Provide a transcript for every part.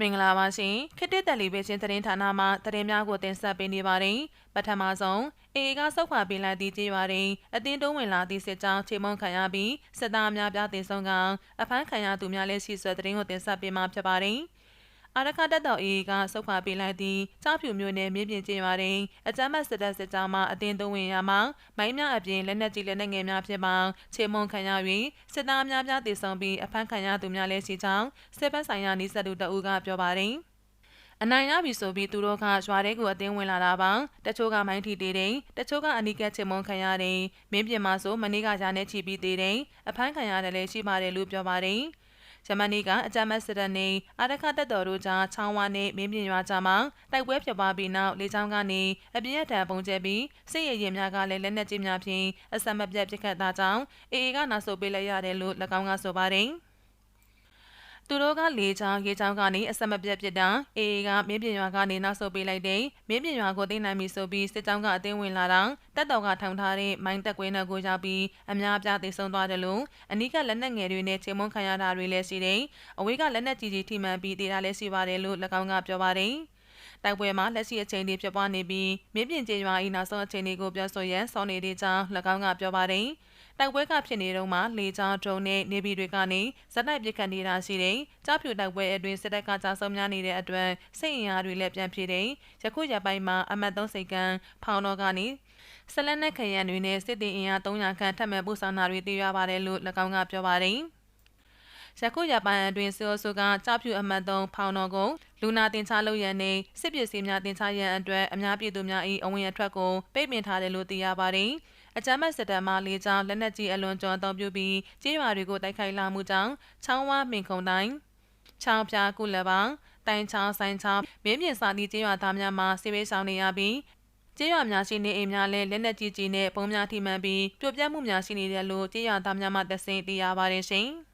မင်္ဂလာပါရှင်ခေတ်တစ်တယ်လီဗီရှင်းသတင်းဌာနမှသတင်းများကိုတင်ဆက်ပေးနေပါတယ်ပထမဆုံးအေအေကစောက်ခွာပေးလိုက်သည့်ကြေးရွာတွင်အတင်းတုံးဝင်လာသည့်စစ်ကြောင်းခြေမုံခံရပြီးစစ်သားများပြတင်ဆုံးကအဖမ်းခံရသူများလည်းရှိဆွဲသတင်းကိုတင်ဆက်ပေးမှာဖြစ်ပါတယ် အာရခတက်တော်အေကစောက်ခွာပေးလိုက်သည့်ကြောက်ဖြူမျိုးနယ်မြင်းပြင်ကျင်းရွာတွင်အကြမ်းဖက်စစ်တပ်စစ်ကြောင်းမှအတင်းတုံးဝင်ရမှမိုင်းများအပြင်လက်နက်ကြီးလက်နက်ငယ်များဖြစ်မှခြေမုံခံရ၍စစ်သားများပြတင်ဆုံးပြီးအဖမ်းခံရသူများလည်းရှိကြောင်းစစ်ဘက်ဆိုင်ရာနှိစက်သူတအူးကပြောပါတယ်အနိုင်ရပြီဆိုပြီးသူတို့ကရွာထဲကိုအတင်းဝင်လာတာပါတချို့ကမိုင်းထီတေးတယ်တချို့ကအနီးကပ်ချင်မုံခံရတယ်မင်းပြင်မှာဆိုမနေ့ကရာနဲ့ချီပြီးသေးတယ်အဖမ်းခံရတယ်လည်းရှိပါတယ်လို့ပြောပါတယ် ဂျမနီကအကြမ်းမဲ့စစ်တပ်နဲ့အာရခတက်တော်တို့ကြားချောင်းဝါနဲ့မင်းပြင်ရွာကြားမှာတိုက်ပွဲဖြစ်ပွားပြီးနောက်လေကြောင်းကနေအပြည့်အထန်ပုံကျဲပြီးစစ်ရရင်များကလည်းလက်နက်ကြီးများဖြင့်အဆက်မပြတ်ပစ်ခတ်တာကြောင့်အေအေကနောက်ဆုတ်ပေးလိုက်ရတယ်လို့၎င်းကဆိုပါတယ်။ သူတို့ကလေချောင်းရေချောင်းကနေအဆက်မပြတ်ဖြစ်တာအေအေကမင်းပြင်ရွာကနေနောက်ဆုတ်ပေးလိုက်တဲ့မင်းပြင်ရွာကိုသိမ်းနိုင်ပြီဆိုပြီးစစ်ကြောင်းကအတင်းဝင်လာတာတက်တော်ကထောင်ထားတဲ့မိုင်းတက်ကွင်းနောက်ကိုရောက်ပြီးအများအပြားသိဆုံးသွားတယ်လို့အနီးကလက်နက်ငယ်တွေနဲ့ချိန်မုံခံရတာတွေလည်းရှိတယ်အဝေးကလက်နက်ကြီးကြီးထိမှန်ပြီးတေးတာလည်းရှိပါတယ်လို့၎င်းကပြောပါတယ်တိုက်ပွဲမှာလက်ရှိအချိန်တွေဖြစ်ပွားနေပြီးမြင်းပြင်ကျေးရွာ၏နောက်ဆုံးအချိန်တွေကိုပြောဆိုရန်စောနေသေးကြောင်း၎င်းကပြောပါတယ်။ တိုက်ပွဲကဖြစ်နေတော့မှလေကြောင်းဒရုန်းနဲ့နေပြည်တွေကနေဇက်တိုက်ပစ်ခတ်နေတာရှိတယ်။ကြားဖြူတိုက်ပွဲအတွင်းစစ်တပ်ကကြာဆုံးများနေတဲ့အတွက်စိတ်အင်အားတွေလည်းပြန်ပြေတယ်။ယခုရပိုင်းမှာအမတ်သုံးစိတ်ကံဖောင်တော်ကနေဆလန်နဲ့ခရံတွေနဲ့စစ်တီအင်အား300ခန့်ထပ်မံပို့ဆောင်တာတွေသိရပါတယ်လို့၎င်းကပြောပါတယ်။ယခုရပိုင်းအတွင်းစေိုဆိုကကြောက်ဖြူအမှတ်3ဖောင်တော်ကိုလူနာတင်ချလုပ်ရန်နဲ့စစ်ပစ္စည်းများတင်ချရန်အတွက်အများပြည်သူများ၏အဝင်အထွက်ကိုပိတ်ပင်ထားတယ်လို့သိရပါတယ်။ အကြမ်းဖက်စစ်တပ်မှလေကြောင်းလက်နက်ကြီးအလွန်ကျွံအသုံးပြုပြီးကြေးရွာတွေကိုတိုက်ခိုက်လာမှုကြောင့်ချောင်းဝါမင်ခုံတိုင်းချောင်းပြကုလပောင်တိုင်ချောင်းဆိုင်ချောင်းမင်းမြင့်စာတီကြေးရွာသားများမှဆေးပေးဆောင်နေရပြီးကြေးရွာများရှိနေအိမ်များလည်းလက်နက်ကြီးကြီးနဲ့ပုံများထိမှန်ပြီးပြိုပြက်မှုများရှိနေတယ်လို့ကြေးရွာသားများမှသသိသိရပါတယ်ရှင်။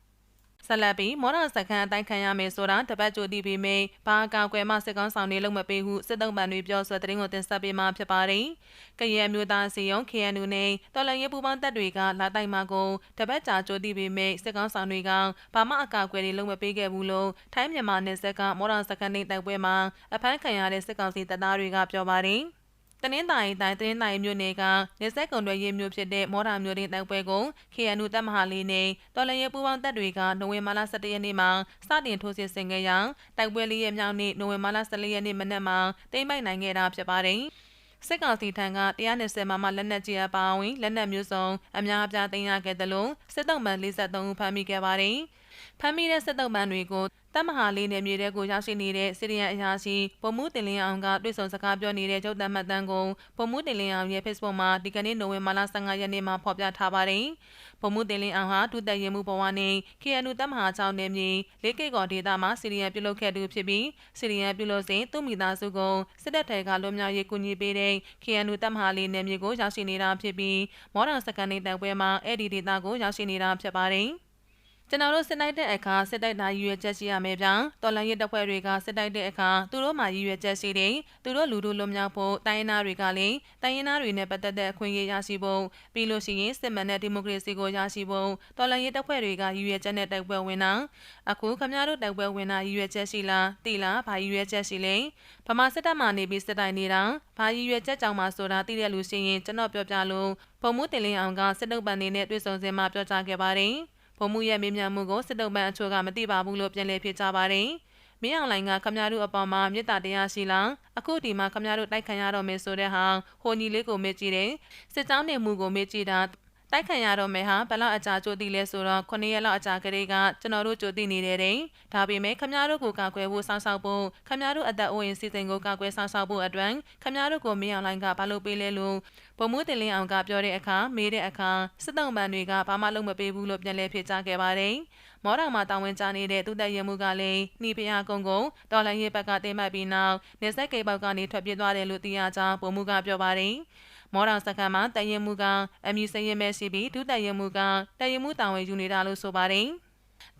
ဆက်လက်ပြီးမော်ဒစခန်းအတိုင်းခံရမယ်ဆိုတာတပတ်ကြိုတည်ပြီးမိဘာကာကွယ်မှစစ်ကောင်းဆောင်တွေလုံမပေးဟုစစ်တုံးပန်တွေပြောဆိုတဲ့တင်ကိုတင်ဆက်ပေးမှာဖြစ်ပါတယ်။ကရဲမျိုးသားစီယုံ KNU နဲ့တော်လန်ရဲပူပေါင်းတပ်တွေကလာတိုက်မှာကိုတပတ်ကြာကြိုတည်ပြီးမိစစ်ကောင်းဆောင်တွေကဘာမှအကာအကွယ်တွေလုံမပေးခဲ့ဘူးလို့ထိုင်းမြန်မာနယ်စပ်ကမော်ဒစခန်းနေတိုက်ပွဲမှာအဖမ်းခံရတဲ့စစ်ကောင်စီတပ်သားတွေကပြောပါတယ်။ တနင်္သာရီတိုင်းတနင်္သာရီမြို့နယ်ကနေဆက်ကုံတွေရေးမြို့ဖြစ်တဲ့မော်ဒာမြို့တွင်တိုက်ပွဲကို KNU တပ်မဟာလေးနဲ့တော်လရင်ပူပေါင်းတပ်တွေကနိုဝင်ဘာလ17ရက်နေ့မှာစတင်ထိုးစစ်ဆင်ခဲ့ရာတိုက်ပွဲလေးရက်မြောက်နေ့နိုဝင်ဘာလ14ရက်နေ့မနက်မှာတိမ့်ပိုက်နိုင်ခဲ့တာဖြစ်ပါတယ်။စစ်ကောင်စီထံက120မမလက်နက်ကြီးအပါအဝင်လက်နက်မျိုးစုံအများအပြားသိမ်းရခဲ့တယ်လို့စစ်တုံးမှန်43ဦးဖမ်းမိခဲ့ပါတယ်။ဖမ်းမိတဲ့စစ်တုံးမှန်တွေကို တပ်မဟာလေးနယ်မြေတဲကိုရောက်ရှိနေတဲ့စီရီယန်အရာရှိဗိုလ်မှူးတင်လင်းအောင်ကတွေ့ဆုံစကားပြောနေတဲ့ကျုပ်တမ်းမှတ်တမ်းကိုဗိုလ်မှူးတင်လင်းအောင်ရဲ့ Facebook မှာဒီကနေ့နိုဝင်ဘာလ15ရက်နေ့မှာဖော်ပြထားပါတယ်။ဗိုလ်မှူးတင်လင်းအောင်ဟာဒုတက်ရင်မှုဘဝနဲ့ KNU တပ်မဟာ6နယ်မြေလေးကိတ်ကော်ဒေသမှာစီရီယန်ပြုလုပ်ခဲ့သူဖြစ်ပြီးစီရီယန်ပြုလုပ်စဉ်သူ့မိသားစုကိုစစ်တပ်ထဲကလွတ်မြောက်ရေးကူညီပေးတဲ့ KNU တပ်မဟာလေးနယ်မြေကိုရောက်ရှိနေတာဖြစ်ပြီးမော်ဒန်စကန်နေတန်ပွဲမှာအဲ့ဒီဒေသကိုရောက်ရှိနေတာဖြစ်ပါတယ်။ ကျွန်တော်တို့စစ်တိုက်တဲ့အခါစစ်တိုက်တာရည်ရွယ်ချက်ရှိရမယ်ဗျာတော်လန်ရဲ့တပ်ဖွဲ့တွေကစစ်တိုက်တဲ့အခါသူတို့မှရည်ရွယ်ချက်ရှိတယ်သူတို့လူတို့လွတ်မြောက်ဖို့တိုင်းရင်းသားတွေကလည်းတိုင်းရင်းသားတွေနဲ့ပတ်သက်တဲ့အခွင့်အရေးရရှိဖို့ပြီးလို့ရှိရင်စစ်မှန်တဲ့ဒီမိုကရေစီကိုရရှိဖို့တော်လန်ရဲ့တပ်ဖွဲ့တွေကရည်ရွယ်ချက်နဲ့တိုက်ပွဲဝင်တာအခုခမရတို့တိုက်ပွဲဝင်တာရည်ရွယ်ချက်ရှိလားသိလားဘာရည်ရွယ်ချက်ရှိလဲဗမာစစ်တပ်မှနေပြီးစစ်တိုက်နေတာဘာရည်ရွယ်ချက်ကြောင့်မှဆိုတာသိတဲ့လူရှိရင်ကျွန်တော်ပြောပြလို့ဘုံမှုတင်လင်းအောင်ကစစ်တုပ်ပန်နေနဲ့တွေ့ဆုံစင်မှာပြောကြားခဲ့ပါတယ် ဗိုလ်မှူးရဲ့မေးမြန်းမှုကိုစစ်တုံးပန်းအချို့ကမသိပါဘူးလို့ပြန်လည်ဖြေကြားပါတယ်။မင်းအောင်လိုင်ကခမရတို့အပေါ်မှာမေတ္တာတရားရှိလားအခုဒီမှာခမရတို့တိုက်ခံရတော့မယ်ဆိုတဲ့ဟာဟိုညီလေးကိုမေ့ကြည့်တယ်စစ်ကြောင်းနေမှုကိုမေ့ကြည့်တာ တိုက်ခံရတော့မယ်ဟာဘလောက်အကြာကြိုးသိလဲဆိုတော့9ရက်လောက်အကြာကလေးကကျွန်တော်တို့ကြိုးသိနေတယ်တဲ့ဒါပေမဲ့ခမများတို့ကိုကာကွယ်ဖို့စောင့်ရှောက်ဖို့ခမများတို့အသက်အိုးရင်စီစဉ်ကိုကာကွယ်စောင့်ရှောက်ဖို့အတွက်ခမများတို့ကိုမင်းအောင်လိုင်းကဘာလို့ပေးလဲလို့ဗိုလ်မှူးတင်လင်းအောင်ကပြောတဲ့အခါမေးတဲ့အခါစစ်တုံးပန်တွေကဘာမှလုပ်မပေးဘူးလို့ပြန်လည်ဖြေကြားခဲ့ပါတယ်မော်တော်မှာတာဝန်ကျနေတဲ့သူတက်ရမှုကလည်းနှီးဖျားကုန်းကုန်းဒေါ်လာရေးဘက်ကတင်မှတ်ပြီးနောက်နေဆက်ကိတ်ပေါက်ကနေထွက်ပြေးသွားတယ်လို့သိရကြောင်းဗိုလ်မှူးကပြောပါတယ် မော်တော်စခန်းမှာတရင်မှုကအမည်စရင်မဲ့ရှိပြီးဒုတရင်မှုကတရင်မှုတာဝန်ယူနေတာလို့ဆိုပါတယ်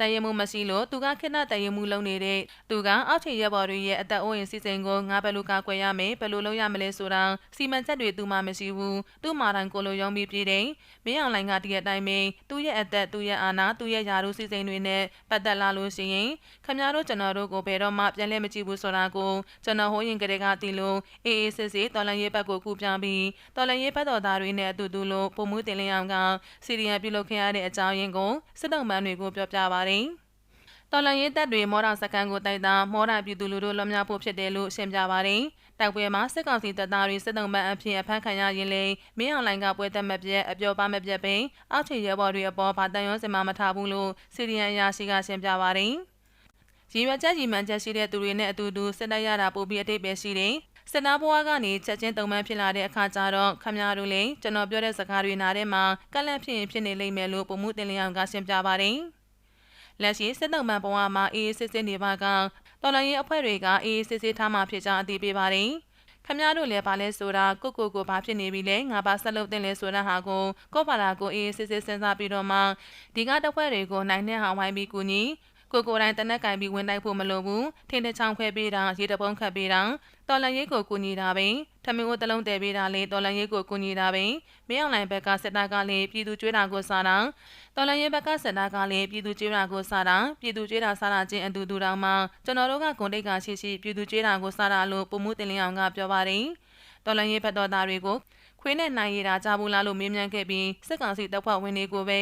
တည်ရမှုမရှိလို့သူကခေတ္တတည်ရမှုလုပ်နေတဲ့သူကအောက်ခြေရပ်ဘော်တွေရဲ့အသက်အိုးအိမ်စီစဉ်ကိုငါဘယ်လိုကာကွယ်ရမယ်ဘယ်လိုလုပ်ရမလဲဆိုတာစီမံချက်တွေသူမှမရှိဘူးသူ့မာတိုင်းကိုလိုယုံပြီးပြည်တယ်မင်းအောင်လိုင်ကတည်းကအတိုင်းပင်သူ့ရဲ့အသက်သူ့ရဲ့အာဏာသူ့ရဲ့ယာရုစီစဉ်တွေနဲ့ပတ်သက်လာလို့ရှိရင်ခမရတို့ကျွန်တော်တို့ကိုဘယ်တော့မှပြန်လဲမကြည့်ဘူးဆိုတာကိုကျွန်တော်ဟိုရင်ကလေးကတီလို့အေးအေးစစ်စစ်တော်လန်ရေးဘက်ကိုကူပြပြီးတော်လန်ရေးဘက်တော်သားတွေနဲ့အတူတူလို့ပုံမှုတင်လင်းအောင်ကစီရီယံပြုလုပ်ခဲ့ရတဲ့အကြောင်းရင်းကိုစစ်တုံးပန်းတွေကိုပြောပြပါတယ်။တော်လန်ရေးတပ်တွေမော်ဒစကန်ကိုတိုက်တာမော်ဒပြည်သူလူထုလွန်မြောက်ဖို့ဖြစ်တယ်လို့ရှင်းပြပါတယ်။တိုက်ပွဲမှာစစ်ကောင်စီတပ်သားတွေစစ်တုံးပန်းအဖြစ်အဖမ်းခံရရင်လေမင်းအောင်လိုင်ကပွဲတက်မပြက်အပြောပါမပြက်ပင်အောက်ခြေရဲဘော်တွေအပေါ်ဗာတန်ရုံးစင်မမထားဘူးလို့စီရီယံအရာရှိကရှင်းပြပါတယ်။ရည်ရွယ်ချက်ရည်မှန်းချက်ရှိတဲ့သူတွေနဲ့အတူတူစစ်တပ်ရတာပိုပြီးအတိတ်ပဲရှိတယ်။စစ်သားဘဝကနေချက်ချင်းတုံမှန်ဖြစ်လာတဲ့အခါကျတော့ခမရတို့လည်းကျွန်တော်ပြောတဲ့စကားတွေနားထဲမှာကလန့်ဖြစ်ရင်ဖြစ်နေလိမ့်မယ်လို့ပုံမှုတင်လျောင်ကရှင်းပြပါတယ်။ လက်ရှိစစ်တုံမှန်ဘဝမှာအေးစစ်စစ်နေပါကတော်လိုင်းရေးအဖွဲ့တွေကအေးစစ်စစ်ထားမှဖြစ်ကြောင်းအသိပေးပါတယ်။ခမရတို့လည်းဗာလဲဆိုတာကိုကိုကိုဘာဖြစ်နေပြီလဲငါဘာဆက်လုပ်တင်လဲဆိုတာဟာကိုကိုပါလာကိုအေးစစ်စစ်စဉ်းစားပြီးတော့မှဒီကတဖွဲ့တွေကိုနိုင်တဲ့ဟာဝိုင်းပြီးကူညီ ကိုကိုတိုင်းတနက်ကင်ပြီးဝင်တိုက်ဖို့မလိုဘူးထင်းတဲ့ချောင်းခွဲပေးတာရေတပုံးခတ်ပေးတာတော်လန်ရေးကိုကူညီတာပင်ထမင်းကိုတလုံးတည်ပေးတာလေတော်လန်ရေးကိုကူညီတာပင်မင်းအောင်လိုင်ဘက်ကစစ်တပ်ကလည်းပြည်သူကျွေးတာကိုစားတာတော်လန်ရေးဘက်ကစစ်တပ်ကလည်းပြည်သူကျွေးတာကိုစားတာပြည်သူကျွေးတာစားတာချင်းအတူတူတောင်မှကျွန်တော်တို့ကဂုံတိတ်ကရှိရှိပြည်သူကျွေးတာကိုစားတာလို့ပုံမှုတင်လင်းအောင်ကပြောပါတယ်တော်လန်ရေးဘက်တော်သားတွေကိုခွေးနဲ့နိုင်ရတာကြဘူးလားလို့မေးမြန်းခဲ့ပြီးစစ်ကောင်စီတပ်ဖွဲ့ဝင်တွေကိုပဲ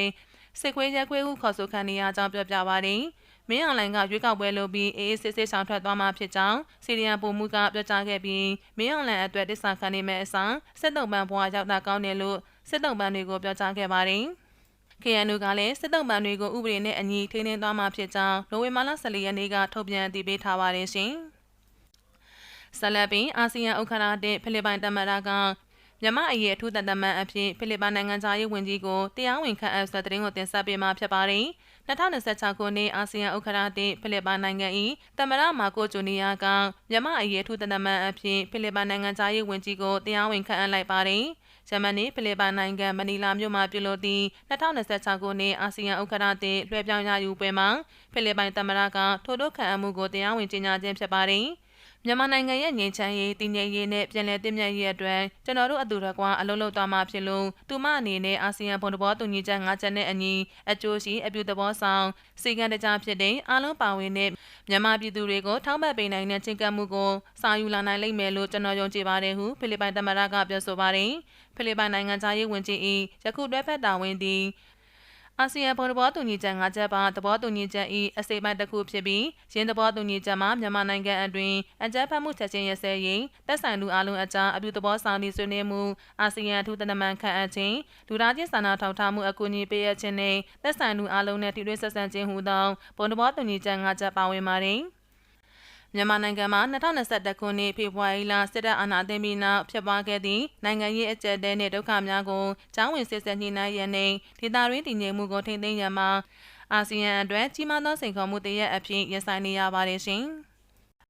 စစ်ခွေးရက်ခွေးဟုခေါ်ဆိုခံနေရကြောင်းပြောပြပါတယ်။ မင်းအောင်လိုင်ကရွေးကောက်ပွဲလုပ်ပြီးအေးအေးဆေးဆေးဆောင်ထွက်သွားမှာဖြစ်ကြောင်းစီရီယံပုံမှုကပြောကြားခဲ့ပြီးမင်းအောင်လိုင်အတွက်တစ္ဆာခံနေမဲ့အစားစစ်တုံးပန်းဘွားရောက်တာကောင်းတယ်လို့စစ်တုံးပန်းတွေကိုပြောကြားခဲ့ပါတယ်။ KNU ကလည်းစစ်တုံးပန်းတွေကိုဥပဒေနဲ့အညီထိန်းသိမ်းသွားမှာဖြစ်ကြောင်းနိုဝင်ဘာလ14ရက်နေ့ကထုတ်ပြန်အတည်ပြုထားပါတယ်ရှင်။ဆလပင်အာဆီယံဥက္ကဋ္ဌတဲ့ဖိလစ်ပိုင်တမန်ကမြန်မာအရေးအထူးတသမန်အဖြစ်ဖိလစ်ပိုင်နိုင်ငံသားရေးဝန်ကြီးကိုတရားဝင်ခန့်အပ်တဲ့တဲ့ရင်ကိုတင်ဆက်ပေးမှာဖြစ်ပါတယ်။ 2026ခုနှစ်အာဆီယံဥက္ကဋ္ဌတင်ဖိလစ်ပိုင်နိုင်ငံ၏သမရမာကိုဂျူနီယာကမြန်မာအရေးထူးတနမန်အဖြစ်ဖိလစ်ပိုင်နိုင်ငံသားရေးဝန်ကြီးကိုတရားဝင်ခန့်အပ်လိုက်ပါတယ်။ဂျမနီဖိလစ်ပိုင်နိုင်ငံမနီလာမြို့မှာပြုလုပ်သည့်2026ခုနှစ်အာဆီယံဥက္ကဋ္ဌတင်လွှဲပြောင်းရယူပွဲမှာဖိလစ်ပိုင်သမ္မတကထိုတို့ခံအမှုကိုတရားဝင်ကြေညာခြင်းဖြစ်ပါတယ်။ မြန်မာနိုင်ငံရဲ့ငြိမ်းချမ်းရေးတည်ငြိမ်ရေးနဲ့ပြည်내တည်မြဲရေးအတွက်ကျွန်တော်တို့အတူတကွအလုံးလုံးသွားမှာဖြစ်လို့သူမအနေနဲ့အာဆီယံဘုံသဘောတူညီချက်၅ချက်နဲ့အညီအကျိုးရှိအပြုသဘောဆောင်စီကံတကြားဖြစ်တဲ့အားလုံးပါဝင်တဲ့မြန်မာပြည်သူတွေကိုထောက်ပံ့ပေးနိုင်တဲ့ချင်းကပ်မှုကိုစာယူလာနိုင်လိမ့်မယ်လို့ကျွန်တော်ယုံကြည်ပါတယ်ဟုဖိလစ်ပိုင်သမ္မတကပြောဆိုပါတယ်ဖိလစ်ပိုင်နိုင်ငံသားရေးဝန်ကြီး၏ယခုတွဲဖက်တာဝန်သည် အာဆီယံဘုံသဘောတူညီချက်၅ချက်ပါသဘောတူညီချက်၏အစိပ်ပိုင်းတစ်ခုဖြစ်ပြီးရင်းသဘောတူညီချက်မှာမြန်မာနိုင်ငံအတွင်းအကြမ်းဖက်မှုချက်ချင်းရစဲရင်တက်ဆိုင်လူအလုံးအကြားအပြုသဘောဆောင်သည့်ဆွေးနွေးမှုအာဆီယံအထူးတနမန်ခန့်အပ်ခြင်းလူသားချင်းစာနာထောက်ထားမှုအကူအညီပေးအပ်ခြင်းနှင့်တက်ဆိုင်လူအလုံးနှင့်ထိတွေ့ဆက်ဆံခြင်းဟူသောဘုံသဘောတူညီချက်၅ချက်ပါဝင်ပါတယ်။ မြန်မာနိုင်ငံမှာ2021ခုနှစ်ဖေဖော်ဝါရီလစစ်တပ်အာဏာသိမ်းပြီးနောက်ဖြစ်ပွားခဲ့သည့်နိုင်ငံရေးအကြက်တဲနှင့်ဒုက္ခများကိုကျောင်းဝင်စစ်ဆက်ညှိနှိုင်းရန်နှင့်ဒေသတွင်းတည်ငြိမ်မှုကိုထိန်းသိမ်းရန်မှာအာဆီယံအတွက်ကြီးမားသောစိန်ခေါ်မှုတရက်အဖြစ်ရင်ဆိုင်နေရပါတယ်ရှင်။